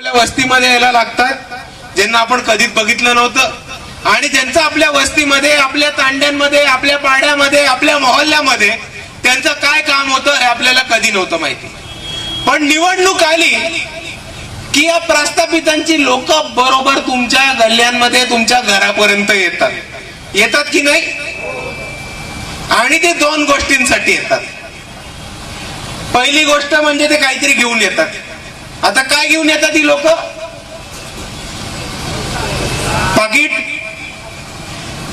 आपल्या वस्तीमध्ये यायला लागतात ज्यांना आपण कधीच बघितलं नव्हतं. आणि ज्यांचं आपल्या वस्तीमध्ये आपल्या तांड्यांमध्ये आपल्या पाड्यामध्ये आपल्या मोहल्ल्यामध्ये त्यांचं काय काम होतं हे आपल्याला कधी नव्हतं माहिती. पण निवडणूक आली की या प्रस्थापितांची लोक बरोबर तुमच्या गल्ल्यांमध्ये तुमच्या घरापर्यंत येतात. येतात की नाही? आणि ते दोन गोष्टींसाठी येतात. पहिली गोष्ट म्हणजे ते काहीतरी घेऊन येतात. आता काय घेऊन येतात ही लोक? पाकिट?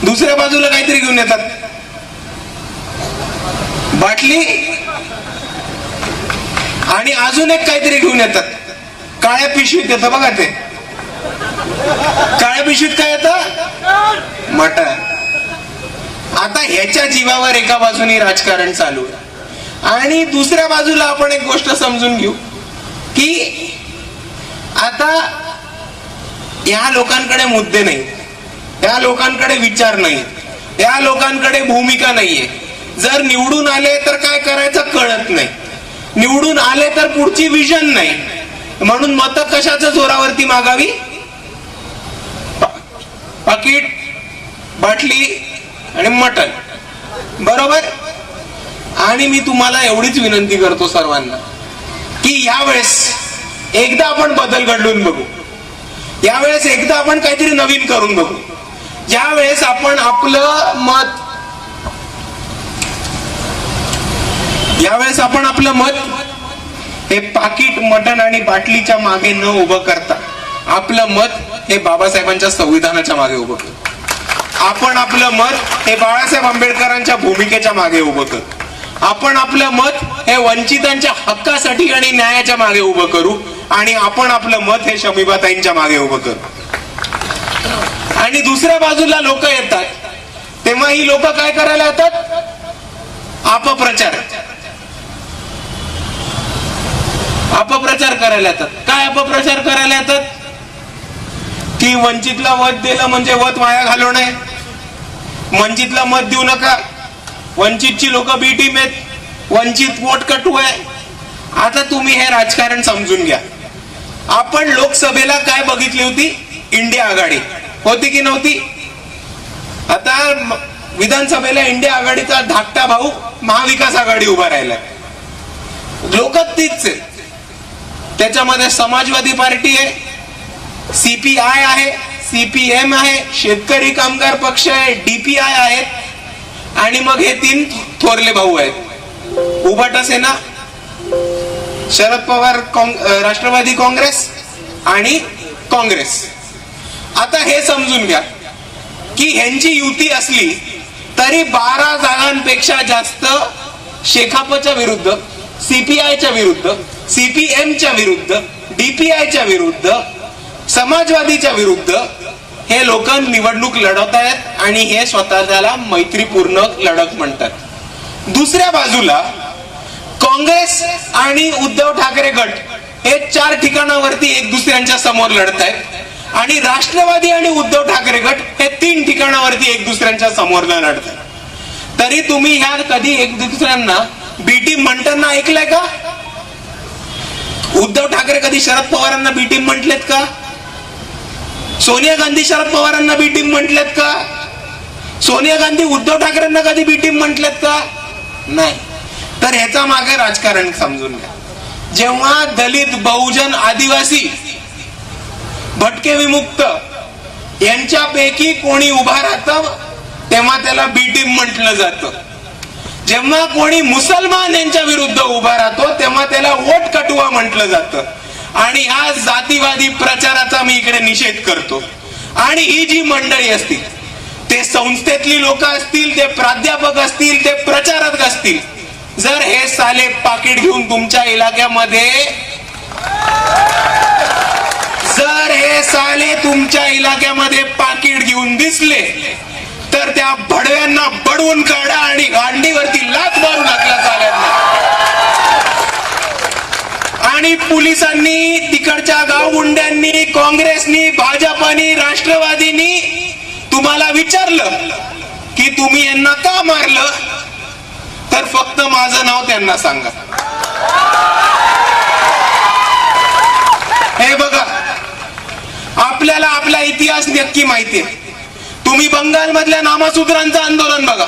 दुसऱ्या बाजूला काहीतरी घेऊन येतात. बाटली? आणि अजून एक काहीतरी घेऊन येतात. काळ्या पिशवीत येतं बघा ते. काळ्या पिशवीत काय येतं? मटण. आता ह्याच्या जीवावर एका बाजूने राजकारण चालू आहे. आणि दुसऱ्या बाजूला आपण एक गोष्ट समजून घेऊ. की आता या लोकांकडे मुद्दे नाही या लोकांकडे विचार नाही या लोकांकडे भूमिका नाहीये. जर निवडून आले तर काय करायचं कळत नाही. निवडून आले तर पुढची विजन नाही. म्हणून मत कशाच्या जोरावरती मागावी? पाकिट बाटली आणि मटण. बरोबर? आणि मी तुम्हाला एवढीच विनंती करतो सर्वांना की यावेळेस एकदा आपण बदल घडवून बघू. यावेळेस एकदा आपण काहीतरी नवीन करून बघू. ज्यावेळेस आपण आपलं मत यावेळेस आपण आपलं मत हे पाकिट मटण आणि बाटलीच्या मागे न उभं करता आपलं मत हे बाबासाहेबांच्या संविधानाच्या मागे उभं करू. आपण आपलं मत हे बाळासाहेब आंबेडकरांच्या भूमिकेच्या मागे उभं करतो आपण आपलं मत हे वंचितांच्या हक्कासाठी आणि न्यायाच्या मागे उभं करू. आणि आपण आपलं मत हे शमीबाताईंच्या मागे उभं करू. आणि दुसऱ्या बाजूला लोक येतात. तेव्हा ही लोक काय करायला येतात? अपप्रचार. अपप्रचार करायला येतात. काय अपप्रचार करायला येतात? की वंचितला मत दिलं म्हणजे वत वाया घालवणे वंचितला मत देऊ नका. वंचितची लोक बी टीम आहेत. वंचित वोट कटू आहे. आता तुम्ही हे राजकारण समजून घ्या. आपण लोकसभेला काय बघितली होती? इंडिया आघाडी. होती की नव्हती? आता विधानसभेला इंडिया आघाडीचा धाकटा भाऊ महाविकास आघाडी उभा राहिलाय. लोक तीच आहेत. त्याच्यामध्ये समाजवादी पार्टी आहे सीपीआय आहे सीपीएम आहे शेतकरी कामगार पक्ष आहे डीपीआय आहे आणि मग हे तीन थोरले भाऊ आहेत. उभाटा सेना शरद पवार काँग- राष्ट्रवादी काँग्रेस आणि काँग्रेस. आता हे समजून घ्या की ह्यांची युती असली तरी बारा जागांपेक्षा जास्त शेखापच्या विरुद्ध सीपीआयच्या विरुद्ध सीपीएमच्या विरुद्ध डीपीआयच्या विरुद्ध समाजवादीच्या विरुद्ध हे लोक निवडणूक लढवत आहेत आणि हे स्वतःला मैत्रीपूर्ण लढत म्हणतात. दुसऱ्या बाजूला काँग्रेस आणि उद्धव ठाकरे गट हे चार ठिकाणावरती एक दुसऱ्यांच्या समोर लढत आहेत. आणि राष्ट्रवादी आणि उद्धव ठाकरे गट हे तीन ठिकाणावरती एक दुसऱ्यांच्या समोर लढत आहेत. तरी तुम्ही ह्या कधी एक दुसऱ्यांना बीटी म्हणताना ऐकलंय का? उद्धव ठाकरे कधी शरद पवारांना बी टीम म्हटलेत का? सोनिया गांधी शरद पवारांना बी टीम म्हटलेत का? सोनिया गांधी उद्धव ठाकरेंना कधी बी टीम म्हटलेत का? नाही. तर ह्याचा मागे राजकारण समजून घ्या. जेव्हा दलित बहुजन आदिवासी भटके विमुक्त यांच्यापैकी कोणी उभा राहतं तेव्हा त्याला बी टीम म्हटलं जातं. जेव्हा कोणी मुसलमान यांच्या विरुद्ध उभा राहतो तेव्हा त्याला वोट कटुआ म्हटलं जातं. आणि हा जातीवादी प्रचाराचा मी इकडे निषेध करतो. आणि ही जी मंडळी असतील ते संस्थेतली लोक असतील ते प्राध्यापक असतील ते प्रचारक असतील जर हे साले पाकिट घेऊन तुमच्या इलाक्यामध्ये जर हे साले तुमच्या इलाक्यामध्ये पाकिट घेऊन दिसले तर त्या भडव्यांना बडवून काढा आणि गांडीवरती लात मारून टाकला चालत आणि पोलिसांनी तिकडच्या गावगुंड्यांनी काँग्रेसनी भाजपानी राष्ट्रवादीनी तुम्हाला विचारलं की तुम्ही यांना का मारलं? तर फक्त माझं नाव त्यांना सांगा. हे बघा आपल्याला आपला इतिहास नक्की माहितीये तुम्ही बंगालमधल्या नामसूत्रांचं आंदोलन बघा.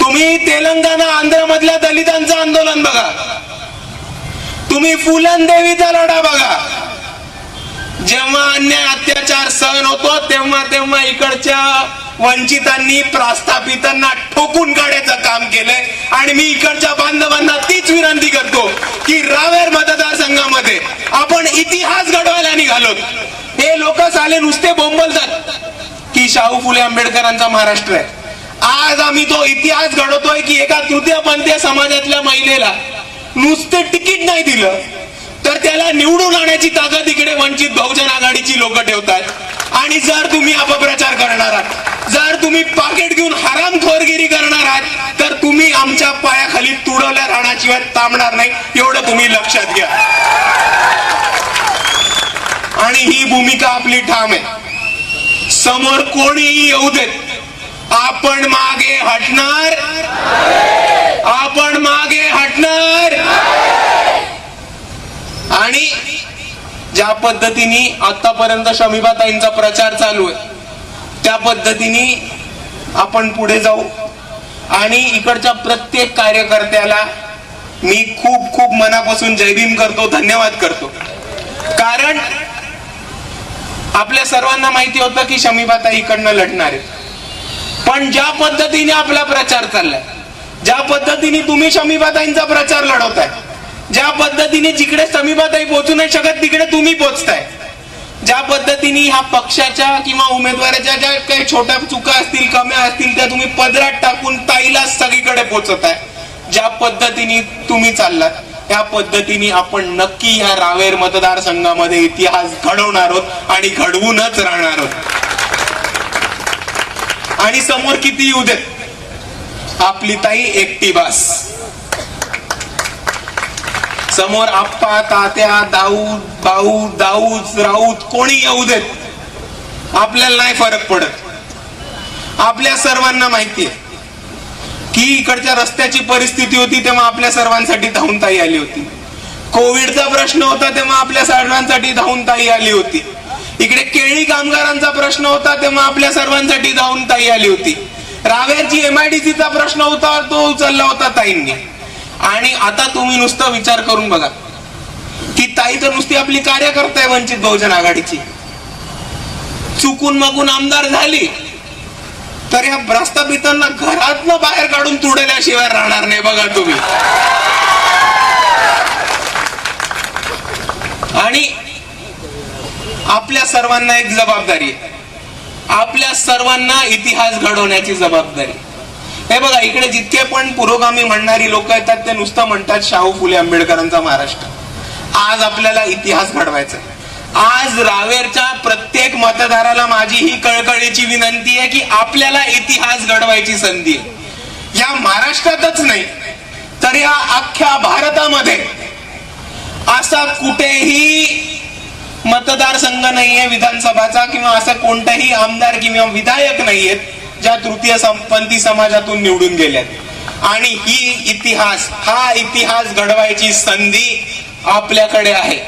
तुम्ही तेलंगणा आंध्र मधल्या दलितांचं आंदोलन बघा. तुम्ही फुलन देवीचा लढा बघा. जेव्हा अन्याय अत्याचार सहन होतो तेव्हा तेव्हा इकडच्या वंचितांनी प्रस्थापितांना ठोकून काढायचं काम केलंय. आणि मी इकडच्या बांधवांना तीच विनंती करतो की रावेर मतदारसंघामध्ये आपण इतिहास घडवायला निघालो. हे लोक साले नुसते बोंबलतात की शाहू फुले आंबेडकरांचा महाराष्ट्र आहे. आज आम्ही तो इतिहास घडवतोय की एका तृतीयपंथीय समाजातल्या महिलेला नुसते तिकीट नाही दिलं. तर त्याला निवडून आणण्याची ताकद इकडे वंचित बहुजन आघाडीची लोक ठेवतात आणि जर तुम्ही अपप्रचार करणार आहात जर तुम्ही पाकिट घेऊन हरामखोरगिरी करणार आहात तर तुम्ही आमच्या पायाखाली तुडवल्या राहण्याशिवाय थांबणार नाही एवढं तुम्ही लक्षात घ्या. आणि ही भूमिका आपली ठाम आहे. समोर कोणीही येऊ देत आपण मागे हटणार आपण मागे हटणार. आणि ज्या पद्धतीने आतापर्यंत शमीबाताईंचा प्रचार चालू आहे त्या पद्धतीने आपण पुढे जाऊ. आणि इकडच्या प्रत्येक कार्यकर्त्याला मी खूप खूप मनापासून जयभीम करतो धन्यवाद करतो. कारण आपल्या सर्वांना माहिती होतं की शमीबाताई इकडनं लढणार आहेत. पण ज्या पद्धतीने आपला प्रचार चाललाय ज्या पद्धतीने तुम्ही शमीबाताईंचा प्रचार लढवताय ज्या पद्धतीने जिकडे समीपाताई पोहोचू नाही शकत तिकडे तुम्ही पोहोचताय. ज्या पद्धतीने ह्या पक्षाच्या किंवा उमेदवाराच्या ज्या काही छोट्या चुका असतील कम्या असतील त्या तुम्ही पदरात टाकून ताईला सगळीकडे पोहोचत आहे ज्या पद्धतीने तुम्ही चाललात त्या पद्धतीने आपण नक्की ह्या रावेर मतदारसंघामध्ये इतिहास घडवणार आहोत आणि घडवूनच राहणार आहोत. आणि समोर किती येऊ देत? आपली ताई एकटी बास. समोर आप्पा तात्या दाऊद भाऊ दाऊद राऊत कोणी येऊ देत? आपल्याला नाही फरक पडत. आपल्या सर्वांना माहितीये. की इकडच्या रस्त्याची परिस्थिती होती तेव्हा आपल्या सर्वांसाठी धावूनताई आली होती. कोविडचा प्रश्न होता तेव्हा आपल्या सर्वांसाठी धावूनताई आली होती. इकडे केळी कामगारांचा प्रश्न होता तेव्हा आपल्या सर्वांसाठी धावूनताई आली होती. रावेरची एमआयडीसीचा प्रश्न होता तो उचलला होता ताईंनी. आणि आता तुम्ही नुसतं विचार करून बघा. की ताई तर नुसती आपली कार्यकर्ता आहे वंचित बहुजन आघाडीची. चुकून मागून आमदार झाली. तर या प्रस्थापितांना घरातनं बाहेर काढून तुडल्याशिवाय राहणार नाही बघा तुम्ही. आणि आपल्या सर्वांना एक जबाबदारी आहे. आपल्या सर्वांना इतिहास घडवण्याची जबाबदारी हे बघा इकडे जितके पण पुरोगामी म्हणणारी लोक येतात ते नुसतं म्हणतात शाहू फुले आंबेडकरांचा महाराष्ट्र. आज आपल्याला इतिहास घडवायचा आज रावेरच्या प्रत्येक मतदाराला माझी ही कळकळीची विनंती आहे की आपल्याला इतिहास घडवायची संधी आहे. या महाराष्ट्रातच नाही तर या अख्ख्या भारतामध्ये असा कुठेही मतदारसंघ नाहीये विधानसभाचा किंवा असा कोणताही आमदार किंवा विधायक नाहीयेत. ज्या तृतीय संपंती समाजातून निवडून गेल्यात. आणि ही इतिहास हा इतिहास घडवायची संधी आपल्याकडे आहे.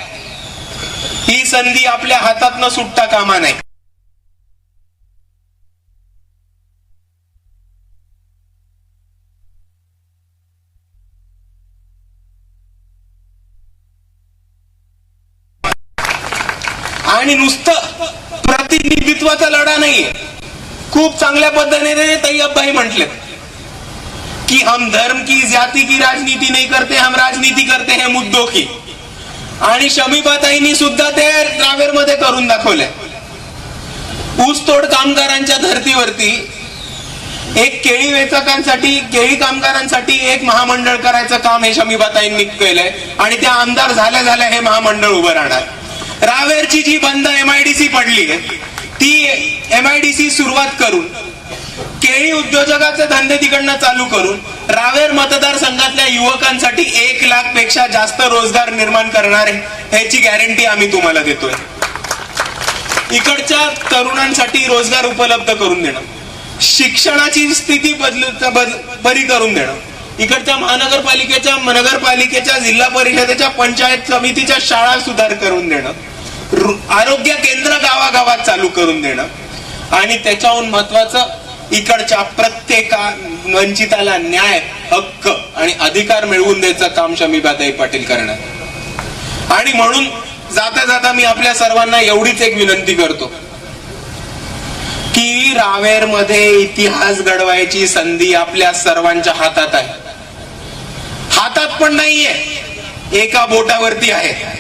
ही संधी आपल्या हातात सुटता कामा नाही. आणि नुसतं प्रतिनिधित्वाचा लढा नाहीये. खूप चांगल्या पद्धतीने तय्यबभाई म्हटले. कि हम धर्म की जाती की राजनीती नाही करते हम राजनीती करते हे मुद्दो की. आणि शमीबाताईंनी सुद्धा ते रावेरमध्ये करून दाखवले. ऊसतोड कामगारांच्या धर्तीवरती एक केळी वेचकांसाठी केळी कामगारांसाठी एक महामंडळ करायचं काम हे शमीबाताईंनी केलंय. आणि त्या आमदार झाल्या झाल्या हे महामंडळ उभं राहणार. रावेरची जी बंद एमआयडीसी पडली आहे ती एमआयडीसी सुरुवात करून केळी उद्योजकाचे धंदे तिकडनं चालू करून रावेर मतदारसंघातल्या युवकांसाठी एक लाखपेक्षा जास्त रोजगार निर्माण करणार आहे ह्याची गॅरंटी आम्ही तुम्हाला देतोय. इकडच्या तरुणांसाठी रोजगार उपलब्ध करून देणं शिक्षणाची स्थिती बदल बरी करून देणं. इकडच्या महानगरपालिकेच्या नगरपालिकेच्या जिल्हा परिषदेच्या पंचायत समितीच्या शाळा सुधार करून देणं. आरोग्य केंद्र गावागावात चालू करून देणं. आणि त्याच्याहून महत्वाचं इकडच्या प्रत्येका वंचिताला न्याय हक्क आणि अधिकार मिळवून द्यायचं काम शमीबाताई पाटील करणार. आणि म्हणून जाता जाता मी आपल्या सर्वांना एवढीच एक विनंती करतो. की रावेरमध्ये इतिहास घडवायची संधी आपल्या सर्वांच्या हातात आहे. हातात पण नाहीये. एका बोटावरती आहे.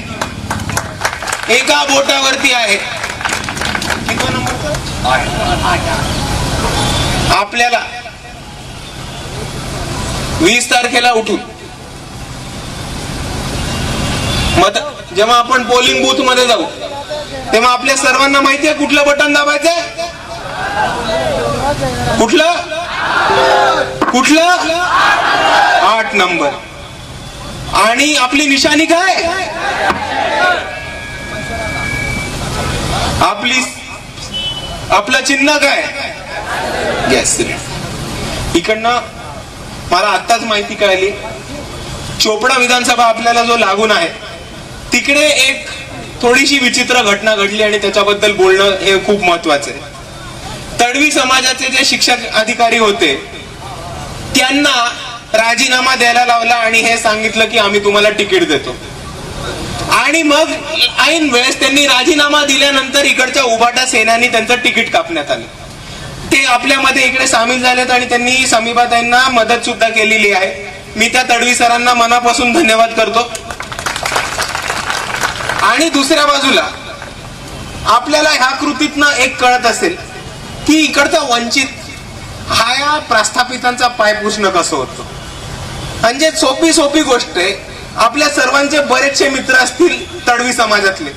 एका बोटावरती आहे. आपल्याला वीस तारखेला उठून मत जेव्हा आपण पोलिंग बूथमध्ये जाऊ तेव्हा आपल्या सर्वांना माहिती आहे कुठलं बटन दाबायचंय? कुठलं? कुठलं? आठ नंबर आणि आपली निशाणी काय? आपली आपलं चिन्ह काय? गॅस इकडनं मला आत्ताच माहिती कळाली. चोपडा विधानसभा आपल्याला जो लागून आहे तिकडे एक थोडीशी विचित्र घटना घडली आणि त्याच्याबद्दल बोलणं हे खूप महत्वाचं आहे. तडवी समाजाचे जे शिक्षक अधिकारी होते त्यांना राजीनामा द्यायला लावला आणि हे सांगितलं की आम्ही तुम्हाला तिकीट देतो. आणि मग ऐन वेळेस त्यांनी राजीनामा दिल्यानंतर इकडच्या उभाटा सेनानी त्यांचं तिकीट कापण्यात आलं. ते आपल्यामध्ये इकडे सामील झालेत आणि त्यांनी समीबाताईंना मदत सुद्धा केलेली आहे. मी त्या तडवी सरांना मनापासून धन्यवाद करतो. आणि दुसऱ्या बाजूला आपल्याला ह्या कृतीतनं एक कळत असेल की इकडचा वंचित हा या प्रस्थापितांचा पाय पुसणं कसं होतं? म्हणजे सोपी सोपी गोष्ट आहे. आपल्या सर्वांचे बरेचसे मित्र असतील तडवी समाजातले.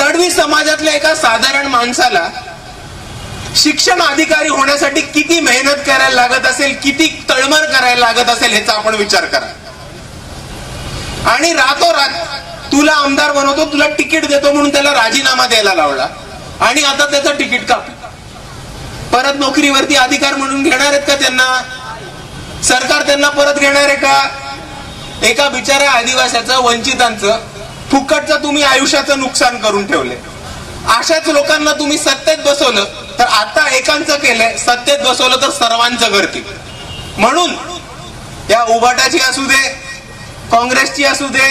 तडवी समाजातल्या एका साधारण माणसाला शिक्षण अधिकारी होण्यासाठी किती मेहनत करायला लागत असेल किती तळमळ करायला लागत असेल ह्याचा आपण विचार करा. आणि रातोरात तुला आमदार बनवतो तुला तिकीट देतो म्हणून त्याला राजीनामा द्यायला लावला. आणि आता त्याचं तिकीट काप. परत नोकरीवरती अधिकार म्हणून घेणार आहेत का त्यांना? सरकार त्यांना परत घेणार आहे का? एका बिचाऱ्या आदिवासाचं वंचितांचं फुकटचं तुम्ही आयुष्याचं नुकसान करून ठेवले अशाच लोकांना तुम्ही सत्तेत बसवलं तर आता एकांचं केलंय सत्तेत बसवलं तर सर्वांचं करतील म्हणून या उबाटाची असू दे काँग्रेसची असू दे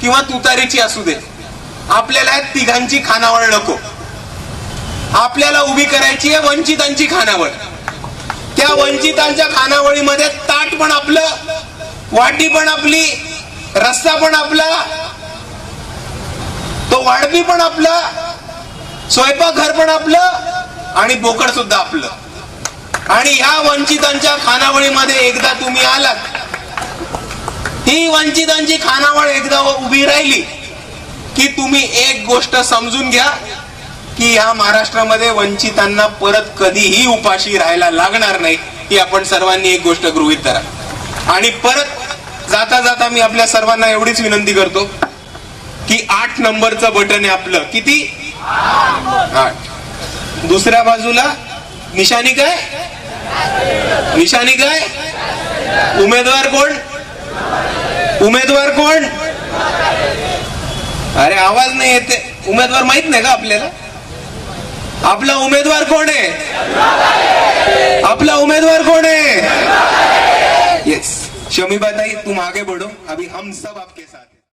किंवा तुतारीची असू दे आपल्याला तिघांची खानावळ नको. आपल्याला उभी करायची आहे वंचितांची खानावळ. त्या वंचितांच्या खानावळीमध्ये ताट पण आपलं वाटी पण आपली रस्सा पण आपला तो वाढवी पण आपला स्वयंपाकघर पण आपलं आणि बोकड सुद्धा आपलं. आणि ह्या वंचितांच्या खानावळीमध्ये एकदा तुम्ही आलात ही वंचितांची खानावळ एकदा उभी राहिली की तुम्ही एक गोष्ट समजून घ्या की ह्या महाराष्ट्रामध्ये वंचितांना परत कधीही उपाशी राहायला लागणार नाही ही आपण सर्वांनी एक गोष्ट गृहित धरा. आणि परत जाता जाता मी आपल्या सर्वांना एवढीच विनंती करतो की आठ नंबरचं बटन आहे आपलं. किती? आठ. दुसऱ्या बाजूला निशाणी काय? निशाणी काय? उमेदवार कोण? उमेदवार कोण? अरे आवाज नाही येते. उमेदवार माहीत नाही का आपल्याला? आपला उमेदवार कोण आहे? आपला उमेदवार कोण आहे? येस शमीबाताई तुम आगे बढ़ो। अभी हम सब आपके साथ